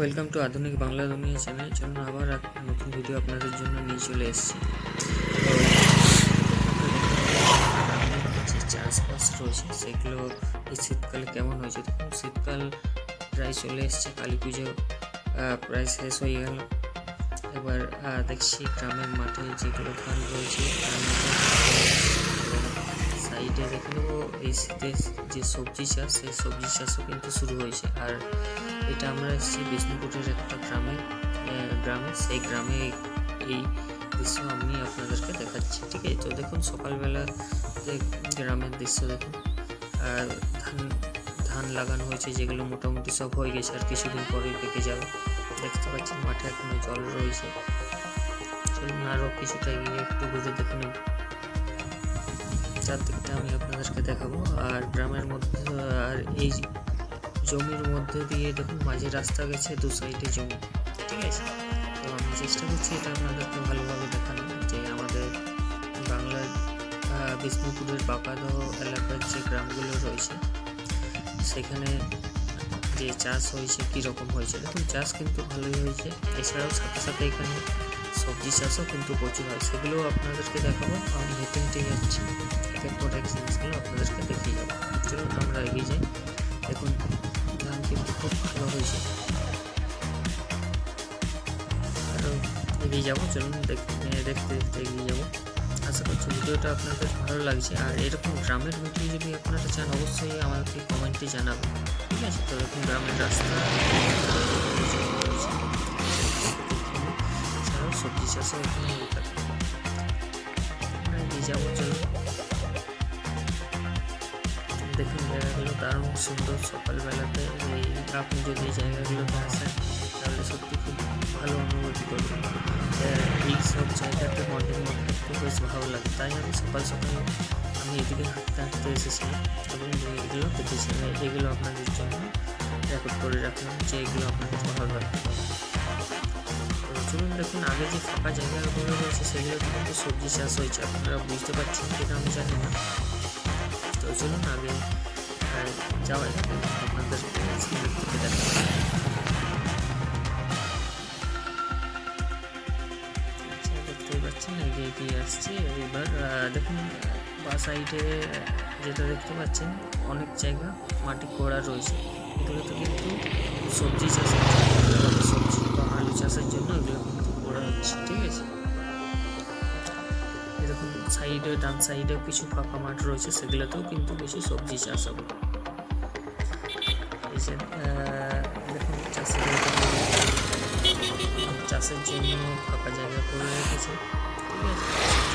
Welcome to আধুনিক বাংলা দুনিয়া channel চলুন আবার নতুন ভিডিও আপনাদের জন্য নিয়ে চলে এসেছি। চাষবাস রয়েছে, সেগুলো এই শীতকালে কেমন হয়েছে? দেখুন, শীতকাল প্রায় চলে এসছে, কালী পুজো প্রায় শেষ হয়ে গেল। এবার দেখছি গ্রামের মাঠে যেগুলো ধান রয়েছে সাইডে দেখে নেব, এই শীতে যে সবজি চাষ, সেই সবজি চাষও কিন্তু শুরু হয়েছে। আর এটা আমরা এসেছি বিষ্ণুপুরের একটা গ্রামে গ্রামে, সেই গ্রামে এই- দৃশ্য আমি আপনাদেরকে দেখাচ্ছি, ঠিক আছে? তো দেখুন, সকালবেলা গ্রামের দৃশ্য দেখুন, আর ধান ধান লাগানো হয়েছে, যেগুলো মোটামুটি সব হয়ে গেছে, আর কিছুদিন পরেই পেকে যাবে। দেখতে পাচ্ছেন, মাঠে এখনও জল রয়েছে। আরও কিছুটা এগিয়ে একটু ঘুরে দেখে নেব চারদিকটা আমি আপনাদেরকে দেখাবো। আর গ্রামের মধ্যে, আর এই জমির মধ্যে দিয়ে দেখুন, মাঝে রাস্তা গেছে, দু সাইডে জমি, ঠিক আছে? তো আমি চেষ্টা করছি এটা আপনাদেরকে ভালোভাবে দেখানো যে আমাদের বাংলার বিষ্ণুপুরের বাঁকাদহ এলাকার যে গ্রামগুলো রয়েছে, সেখানে যে চাষ হয়েছে কীরকম হয়েছে? দেখুন, চাষ কিন্তু ভালোই হয়েছে। এছাড়াও সাথে সাথে এখানে সবজি চাষও কিন্তু প্রচুর হয়। সেগুলোও আপনাদেরকে দেখাবো। আমি হেঁটে হেঁটে যাচ্ছি এগিয়ে যাব, চলুন দেখ- দেখতে দেখতে এগিয়ে যাব। আশা করছি ভিডিওটা আপনাদের ভালো লাগছে। আর এরকম গ্রামের ভিডিও যদি আপনারা চান, অবশ্যই আমাকে কমেন্টে জানাবেন। ঠিক আছে? তো দেখুন গ্রামের রাস্তা, এছাড়াও সবজি চাষও এখানে হয়ে এগিয়ে যাব, চলুন। দেখুন, জায়গাগুলো দারুণ সুন্দর। সকালবেলাতে আপনি যদি এই জায়গাগুলোতে আসেন, তাহলে সত্যি খুব ভালো বেশ ভালো লাগে তাই আমি সকাল সকাল আমি এদিকে হাঁটতে হাঁটতে এসেছিলাম এবং এগুলো দেখেছিলাম এগুলো আপনাদের জন্য রেকর্ড করে রাখলাম যে এগুলো আপনাদের ভালো লাগবে চলুন দেখুন আগে যে ফাঁকা জায়গাগুলো রয়েছে সেগুলোতে কিন্তু সবজি চাষ হয়েছে আপনারা বুঝতে পারছেন কিনা আমি জানি না তো চলুন আগে যাওয়া যাক আপনাদের থেকে দেখা পাচ্ছেন এগিয়ে এগিয়ে আসছে, এবার দেখুন, বা সাইডে যেটা দেখতে পাচ্ছেন, অনেক জায়গা মাটি খোঁড়া রয়েছে। এগুলোতে কিন্তু সবজি চাষের সবজি বা আলু চাষের জন্য এগুলো কিন্তু খোঁড়া হচ্ছে, ঠিক আছে? এরকম সাইডে ডান সাইডে কিছু ফাঁকা মাঠ রয়েছে, সেগুলোতেও কিন্তু বেশি সবজি চাষ হবে। এই যে চাষের জন্য ফাঁকা জায়গা করে রেখেছে। ঠিক আছে?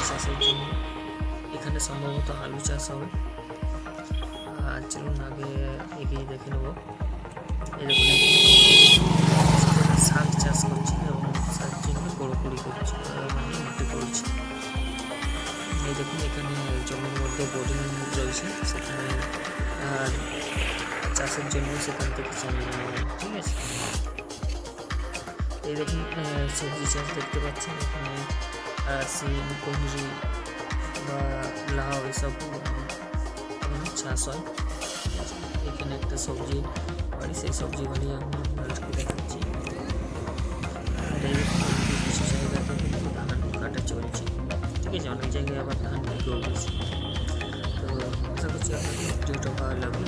চাষের জন্য। এখানে সম্ভবত আলু চাষ হবে। আর চলুন আগে এগিয়ে দেখে নেব। এরকম শাক চাষ করছে এবং শাক জন্য পুরোপুরি করছে মানে মাটি করছে এই দেখুন, এখানে জমির মধ্যে বোরিং রয়েছে। সেখানে আর চাষের জন্য সেখান থেকে দেখুন সবজি চাষ দেখতে পাচ্ছেন এখানে সিম কুঁদরি বা লাউ, এসব চাষ হয়। এখানে একটা সবজি বাড়ি, সেই সবজি বাড়ি আমি আপনাদেরকে দেখাচ্ছি। আর কিছু জায়গাতে কিন্তু ধান কাটা চলছে। ঠিক আছে, অনেক জায়গায় আবার ধান বিক্রি গেছে তো আশা করছি আপনাদের ভিডিওটা ভালো লাগবে